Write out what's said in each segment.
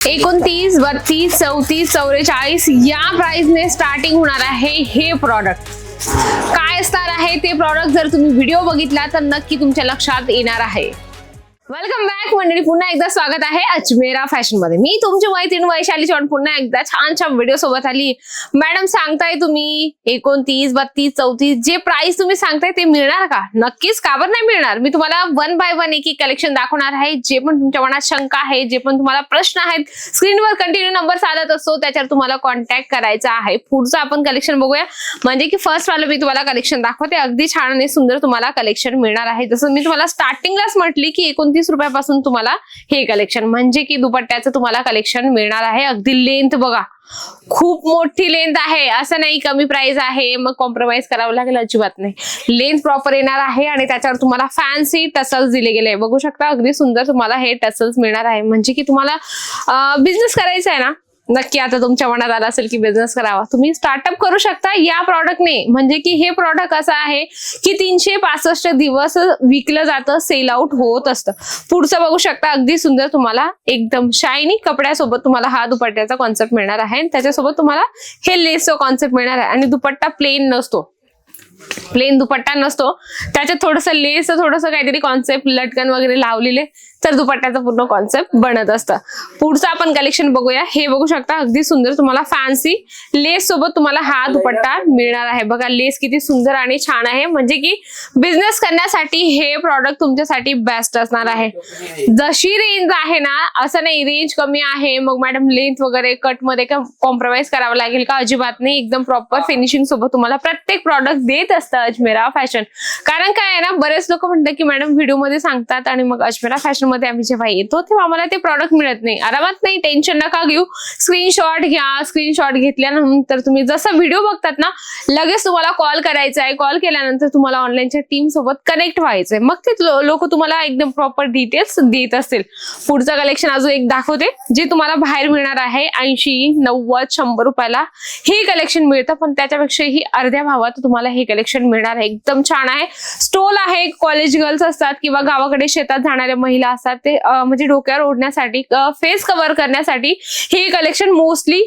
एकोणतीस बत्तीस चौतीस चौवेचाळीस या प्राइसने स्टार्टिंग होणार आहे हे प्रॉडक्ट काय असणार आहे ते प्रॉडक्ट जर तुम्ही व्हिडिओ बघितला तर नक्की तुमच्या लक्षात येणार आहे. वेलकम बॅक मंडळी पुन्हा एकदा स्वागत आहे अजमेरा फॅशनमध्ये मी तुमची मैत्रीण वैशाली चव्हाण पुन्हा एकदा छान छान व्हिडिओ सोबत आली. मॅडम सांगताय तुम्ही एकोणतीस बत्तीस चौतीस जे प्राइस तुम्ही सांगताय ते मिळणार का? नक्कीच का बरं नाही मिळणार? मी तुम्हाला वन बाय वन एक एक कलेक्शन दाखवणार आहे जे पण तुमच्या मनात शंका आहे जे पण तुम्हाला प्रश्न आहेत स्क्रीनवर कंटिन्यू नंबर चालत असतो त्याच्यावर तुम्हाला कॉन्टॅक्ट करायचा आहे. पुढचं आपण कलेक्शन बघूया. म्हणजे की फर्स्ट वाला मी तुम्हाला कलेक्शन दाखवते. अगदी छान आणि सुंदर तुम्हाला कलेक्शन मिळणार आहे. जसं मी तुम्हाला स्टार्टिंगलाच म्हटली की एकोणतीस रुपयापासून तुम्हाला हे कलेक्शन म्हणजे की दुपट्ट्याचं तुम्हाला कलेक्शन मिळणार आहे. अगदी लेंथ बघा. खूप मोठी लेंथ आहे. असं नाही कमी प्राइस आहे. मग कॉम्प्रोमाइज करावं लागेल अजिबात नाही. लेंथ प्रॉपर येणार आहे आणि त्याच्यावर तुम्हाला फॅन्सी टसल्स दिले गेले. बघू शकता अगदी सुंदर तुम्हाला हे टसल्स मिळणार आहे. म्हणजे की तुम्हाला बिझनेस करायचा आहे ना नक्की आता तुमच्या मनात आलं असेल की बिझनेस करावा. तुम्ही स्टार्टअप करू शकता या प्रॉडक्टने म्हणजे की हे प्रॉडक्ट असं आहे की तीनशे पासष्ट दिवस विकलं जातं सेल आउट होत असतं. पुढचं बघू शकता अगदी सुंदर तुम्हाला एकदम शायनी कपड्यासोबत तुम्हाला हा दुपट्ट्याचा कॉन्सेप्ट मिळणार आहे. आणि त्याच्यासोबत तुम्हाला हे लेसचा कॉन्सेप्ट मिळणार आहे. आणि दुपट्टा प्लेन नसतो. प्लेन दुपट्टा नसतो. त्याच्यात थोडस लेस थोडस काहीतरी कॉन्सेप्ट लटकन वगैरे लावलेले. तर दुपट्ट्याचं पूर्ण कॉन्सेप्ट बनत असतं. पुढचं आपण कलेक्शन बघूया. हे बघू शकता अगदी सुंदर. तुम्हाला फॅन्सी लेस सोबत तुम्हाला हा दुपट्टा मिळणार आहे. बघा लेस किती सुंदर आणि छान आहे. म्हणजे की बिझनेस करण्यासाठी हे प्रॉडक्ट तुमच्यासाठी बेस्ट असणार आहे. जशी रेंज आहे ना असं नाही. रेंज कमी आहे. मग मॅडम लेंथ वगैरे कटमध्ये कॉम्प्रोमाइज करावं लागेल का? अजिबात नाही. एकदम प्रॉपर फिनिशिंग सोबत तुम्हाला प्रत्येक प्रॉडक्ट देत असतं अजमेरा फॅशन कारण काय आहे ना बरेच लोक म्हणतात की मॅडम व्हिडिओमध्ये सांगतात आणि मग अजमेरा फॅशन मध्ये आम्ही जेव्हा येतो तेव्हा आम्हाला ते प्रॉडक्ट मिळत नाही. आरामात नाही टेन्शन नका घेऊ. स्क्रीनशॉट घ्या स्क्रीनशॉट घेतल्यानंतर तुम्ही जसा व्हिडिओ बघतात ना लगेच तुम्हाला कॉल करायचा आहे. कॉल केल्यानंतर तुम्हाला ऑनलाईनच्या टीम सोबत कनेक्ट व्हायचंय मग ते लोक तुम्हाला एकदम प्रॉपर डिटेल्स देत असतील. पुढचं कलेक्शन अजून एक दाखवते जे तुम्हाला बाहेर मिळणार आहे ऐंशी नव्वद शंभर रुपयाला. हे कलेक्शन मिळतं पण त्याच्यापेक्षाही अर्ध्या भावात तुम्हाला हे कलेक्शन मिळणार आहे. एकदम छान आहे. स्टोल आहे. कॉलेज गर्ल्स असतात किंवा गावाकडे शेतात जाणाऱ्या महिला असतात ते म्हणजे डोक्यावर ओढण्यासाठी फेस कव्हर करण्यासाठी हे कलेक्शन मोस्टली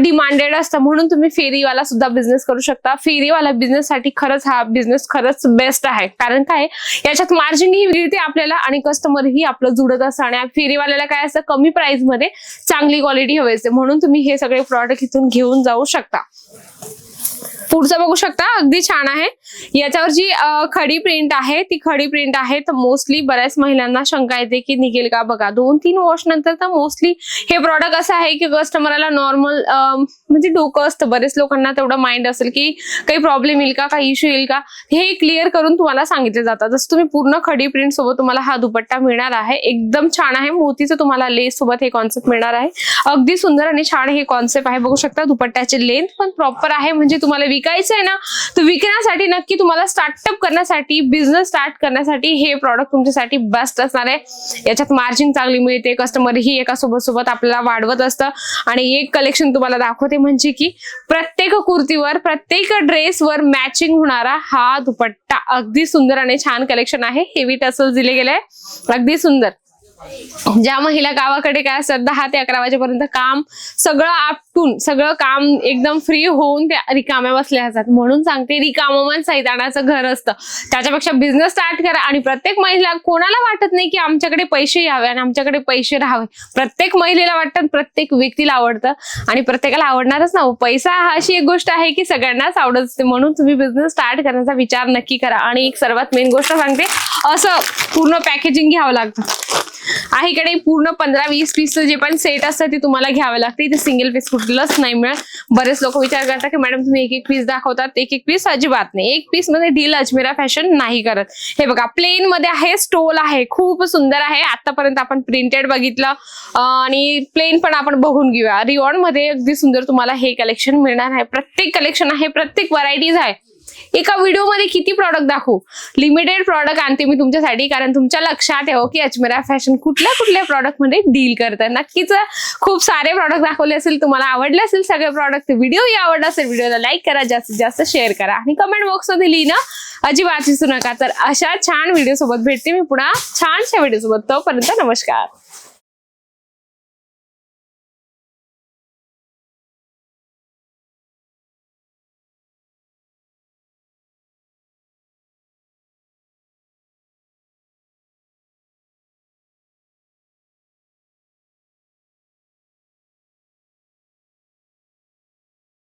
डिमांडेड असतं. म्हणून तुम्ही फेरीवाला सुद्धा बिझनेस करू शकता. फेरीवाला बिझनेस साठी खरंच हा बिझनेस खरंच बेस्ट आहे. कारण काय? याच्यात मार्जिन ही मिळते आपल्याला आणि कस्टमर ही आपलं जुडत असतं. आणि फेरीवाल्याला काय असतं? कमी प्राइसमध्ये चांगली क्वालिटी हवी असते. म्हणून तुम्ही हे सगळे प्रॉडक्ट इथून घेऊन जाऊ शकता. पुढचं बघू शकता. अगदी छान आहे. याच्यावर जी खडी प्रिंट आहे ती खडी प्रिंट आहे. तर मोस्टली बऱ्याच महिलांना शंका येते की निघेल का? बघा दोन तीन वॉश नंतर तर मोस्टली हे प्रॉडक्ट असं आहे की कस्टमरला नॉर्मल म्हणजे डोकं असतं. बरेच लोकांना तेवढं माइंड असेल की काही प्रॉब्लेम येईल का? काही इश्यू येईल का? हे क्लिअर करून तुम्हाला सांगितले जातात. जसं तुम्ही पूर्ण खडी प्रिंट सोबत तुम्हाला हा दुपट्टा मिळणार आहे. एकदम छान आहे. मोतीचं तुम्हाला लेस सोबत हे कॉन्सेप्ट मिळणार आहे. अगदी सुंदर आणि छान हे कॉन्सेप्ट आहे. बघू शकता दुपट्ट्याची लेंथ पण प्रॉपर आहे. म्हणजे तुम्हाला विकायचं आहे ना तर विकण्यासाठी नक्की तुम्हाला स्टार्टअप करण्यासाठी बिझनेस स्टार्ट करण्यासाठी हे प्रॉडक्ट तुमच्यासाठी बेस्ट असणार आहे. याच्यात मार्जिन चांगली मिळते कस्टमर ही एका सोबत सोबत आपल्याला वाढवत असतं. आणि एक कलेक्शन तुम्हाला दाखवते म्हणजे की प्रत्येक कुर्तीवर प्रत्येक ड्रेसवर मॅचिंग होणारा हा दुपट्टा. अगदी सुंदर आणि छान कलेक्शन आहे. हेवी टसल दिले गेले. अगदी सुंदर. ज्या महिला गावाकडे काय असतात दहा ते अकरा वाजेपर्यंत काम सगळं आपटून सगळं काम एकदम फ्री होऊन त्या रिकाम्या बसल्या असतात. म्हणून सांगते रिकामं मन सैतानाचं घर असतं. त्याच्यापेक्षा बिझनेस स्टार्ट करा आणि प्रत्येक महिला कोणाला वाटत नाही की आमच्याकडे पैसे यावे आणि आमच्याकडे पैसे राहावे. प्रत्येक महिलेला वाटतं प्रत्येक व्यक्तीला आवडतं आणि प्रत्येकाला आवडणारच ना हो. पैसा हा अशी एक गोष्ट आहे की सगळ्यांनाच आवडत असते. म्हणून तुम्ही बिझनेस स्टार्ट करण्याचा विचार नक्की करा. आणि एक सर्वात मेन गोष्ट सांगते असं पूर्ण पॅकेजिंग घ्यावं लागतं. आहे इकडे पूर्ण पंधरा वीस पीस जे पण सेट असतं ते तुम्हाला घ्यावं लागतं. इथे सिंगल पीस कुठलंच नाही मिळत. बरेच लोक विचार करतात की मॅडम तुम्ही एक एक पीस दाखवतात. एक एक पीस अजिबात नाही. एक पीसमध्ये डील अजमेरा फॅशन नाही करत. हे बघा प्लेन मध्ये आहे स्टोल आहे खूप सुंदर आहे. आतापर्यंत आपण प्रिंटेड बघितलं. आणि प्लेन पण आपण बघून घेऊया. रिओनमध्ये अगदी सुंदर तुम्हाला हे कलेक्शन मिळणार आहे. प्रत्येक कलेक्शन आहे प्रत्येक व्हरायटीज आहे. एका व्हिडिओमध्ये किती प्रॉडक्ट दाखवू? लिमिटेड प्रॉडक्ट आणते मी तुमच्यासाठी कारण तुमच्या लक्षात ठेवा की अजमेरा फॅशन कुठल्या कुठल्या प्रॉडक्टमध्ये डील करतात नक्कीच खूप सारे प्रॉडक्ट दाखवले असेल तुम्हाला आवडले असेल सगळे प्रॉडक्ट व्हिडिओही आवडला असेल व्हिडिओला लाईक करा जास्तीत जास्त शेअर करा. आणि कमेंट बॉक्समध्ये लिहिणं अजिबात विसरू नका. तर अशा छान व्हिडिओ सोबत भेटते मी पुन्हा छानशा व्हिडिओ सोबत. तोपर्यंत नमस्कार.